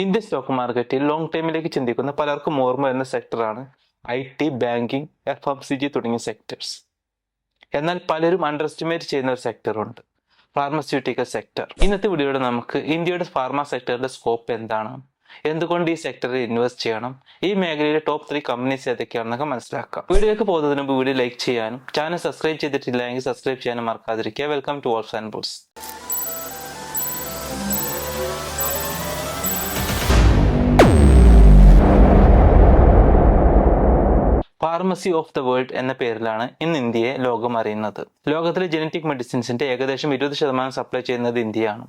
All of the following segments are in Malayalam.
ഇന്ത്യൻ സ്റ്റോക്ക് മാർക്കറ്റിൽ ലോങ് ടൈമിലേക്ക് ചിന്തിക്കുന്ന പലർക്കും ഓർമ്മ വരുന്ന സെക്ടറാണ് I T banking F M C G തുടങ്ങിയ സെക്ടേഴ്സ് എന്നാൽ പലരും അണ്ടർ എസ്റ്റിമേറ്റ് ചെയ്യുന്ന ഒരു സെക്ടറുണ്ട് ഫാർമസ്യൂട്ടിക്കൽ സെക്ടർ ഇന്നത്തെ വീഡിയോയിൽ നമുക്ക് ഇന്ത്യയുടെ ഫാർമ സെക്ടറിന്റെ സ്കോപ്പ് എന്താണ്? എന്തുകൊണ്ട് ഈ സെക്ടറിൽ ഇൻവെസ്റ്റ് ചെയ്യണം? ഈ മേഖലയിലെ ടോപ്പ് ത്രീ കമ്പനീസ് ഏതൊക്കെയാണെന്നൊക്കെ മനസ്സിലാക്കാം. വീഡിയോയ്ക്ക് പോകുന്നതിന് മുമ്പ് വീഡിയോ ലൈക്ക് ചെയ്യാനും ചാനൽ സബ്സ്ക്രൈബ് ചെയ്തിട്ടില്ലെങ്കിൽ സബ്സ്ക്രൈബ് ചെയ്യാനും മറക്കാതിരിക്കുക. Welcome to owls and bulls pharmacy of the world എന്ന പേരിലാണ് ഇന്ന് ഇന്ത്യയെ ലോകം അറിയുന്നത്. ലോകത്തിലെ ജനറ്റിക് മെഡിസിൻസിന്റെ ഏകദേശം ഇരുപത് ശതമാനം സപ്ലൈ ചെയ്യുന്നത് ഇന്ത്യയാണ്.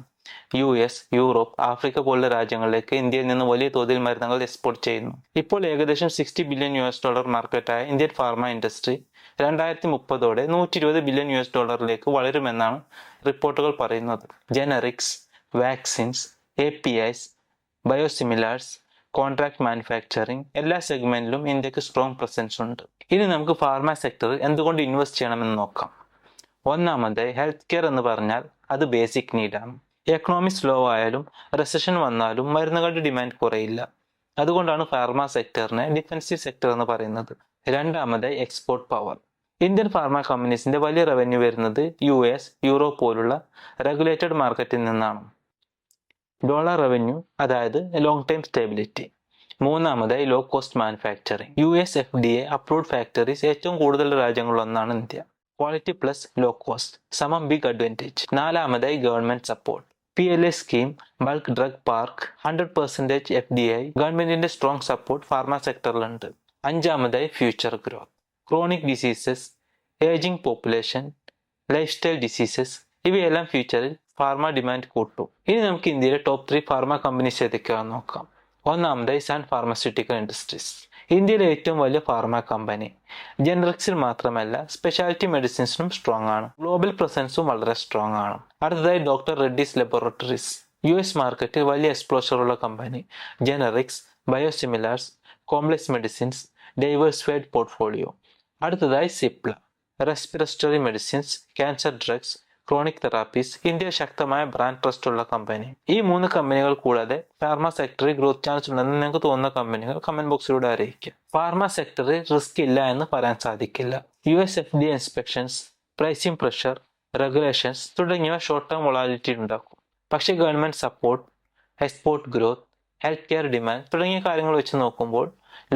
യു എസ് യൂറോപ്പ് ആഫ്രിക്ക പോലുള്ള രാജ്യങ്ങളിലേക്ക് ഇന്ത്യയിൽ നിന്ന് വലിയ തോതിൽ മരുന്നുകൾ എക്സ്പോർട്ട് ചെയ്യുന്നു. ഇപ്പോൾ ഏകദേശം sixty billion U S dollar മാർക്കറ്റായ Indian pharma industry രണ്ടായിരത്തി മുപ്പതോടെ നൂറ്റി ഇരുപത് ബില്യൺ യു എസ് ഡോളറിലേക്ക് വളരുമെന്നാണ് റിപ്പോർട്ടുകൾ പറയുന്നത്. Generics vaccines A P Is biosimilars contract manufacturing എല്ലാ സെഗ്മെന്റിലും ഇന്ത്യയ്ക്ക് സ്ട്രോങ് പ്രസൻസ് ഉണ്ട്. ഇനി നമുക്ക് ഫാർമ സെക്ടറിൽ എന്തുകൊണ്ട് ഇൻവെസ്റ്റ് ചെയ്യണമെന്ന് നോക്കാം. ഒന്നാമതായി ഹെൽത്ത് കെയർ എന്ന് പറഞ്ഞാൽ അത് ബേസിക് നീഡാണ് എക്കണോമി സ്ലോ ആയാലും റെസഷൻ വന്നാലും മരുന്നുകളുടെ ഡിമാൻഡ് കുറയില്ല. അതുകൊണ്ടാണ് ഫാർമ സെക്ടറിനെ ഡിഫൻസീവ് സെക്ടർ എന്ന് പറയുന്നത്. രണ്ടാമതായി എക്സ്പോർട്ട് പവർ ഇന്ത്യൻ ഫാർമ കമ്പനീസിന്റെ വലിയ റവന്യൂ വരുന്നത് യു എസ് യൂറോപ്പ് പോലുള്ള റെഗുലേറ്റഡ് മാർക്കറ്റിൽ നിന്നാണ്. ഡോളർ റവന്യൂ അതായത് ലോങ് ടൈം സ്റ്റെബിലിറ്റി മൂന്നാമതായി low cost manufacturing U S F D A approved factories ഏറ്റവും കൂടുതൽ രാജ്യങ്ങളിലൊന്നാണ് India. Quality plus low cost സമം ബിഗ് അഡ്വാന്റേജ് നാലാമതായി government support P L A scheme bulk drug park hundred percentage F D I ഗവൺമെന്റിന്റെ സ്ട്രോങ് സപ്പോർട്ട് ഫാർമ സെക്ടറിലുണ്ട് അഞ്ചാമതായി future growth chronic diseases ageing population life style diseases ഇവയെല്ലാം ഫ്യൂച്ചറിൽ ഫാർമ ഡിമാൻഡ് കൂട്ടും. ഇനി നമുക്ക് ഇന്ത്യയിലെ ടോപ്പ് ത്രീ ഫാർമ കമ്പനീസ് ഏതൊക്കെയാണെന്ന് നോക്കാം. ഒന്നാമതായി സാൻ ഫാർമസ്യൂട്ടിക്കൽ ഇൻഡസ്ട്രീസ് ഇന്ത്യയിലെ ഏറ്റവും വലിയ ഫാർമ കമ്പനി ജനറിക്സിൽ മാത്രമല്ല സ്പെഷ്യാലിറ്റി മെഡിസിൻസിനും സ്ട്രോങ് ആണ്. ഗ്ലോബൽ പ്രസൻസും വളരെ സ്ട്രോങ് ആണ്. അടുത്തതായി doctor Reddy's laboratories U S മാർക്കറ്റിൽ വലിയ എക്സ്പ്ലോഷർ ഉള്ള company generics biosimilars complex medicines diversified portfolio അടുത്തതായി Cipla respiratory medicines cancer drugs chronic therapies India ശക്തമായ ബ്രാൻഡ് ട്രസ്റ്റ് ഉള്ള കമ്പനി. ഈ മൂന്ന് കമ്പനികൾ കൂടാതെ ഫാർമ സെക്ടറിൽ ഗ്രോത്ത് ചാൻസ് ഉണ്ടെന്ന് നിങ്ങൾക്ക് തോന്നുന്ന കമ്പനികൾ കമന്റ് ബോക്സിലൂടെ അറിയിക്കുക ഫാർമ സെക്ടറിൽ റിസ്ക് ഇല്ല എന്ന് പറയാൻ സാധിക്കില്ല. U S F D inspections pricing pressure regulations തുടങ്ങിയവ ഷോർട്ട് ടേം വൊളാലിറ്റി ഉണ്ടാക്കും. പക്ഷേ government support export growth health care demand തുടങ്ങിയ കാര്യങ്ങൾ വെച്ച് നോക്കുമ്പോൾ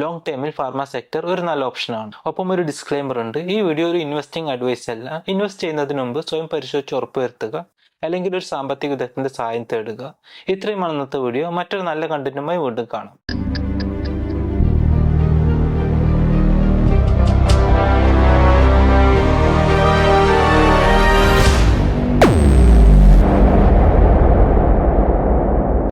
ലോങ് ടൈമിൽ ഫാർമ സെക്ടർ ഒരു നല്ല ഓപ്ഷനാണ് ഒപ്പം ഒരു ഡിസ്ക്ലൈമർ ഉണ്ട്. ഈ വീഡിയോ ഒരു ഇൻവെസ്റ്റിംഗ് അഡ്വൈസ് അല്ല. ഇൻവെസ്റ്റ് ചെയ്യുന്നതിന് മുമ്പ് സ്വയം പരിശോധിച്ച് ഉറപ്പുവരുത്തുക അല്ലെങ്കിൽ ഒരു സാമ്പത്തിക വിദഗ്ധന്റെ സഹായം തേടുക. ഇത്രയുമാണ് ഇന്നത്തെ വീഡിയോ മറ്റൊരു നല്ല കണ്ടന്റുമായി വീണ്ടും കാണാം.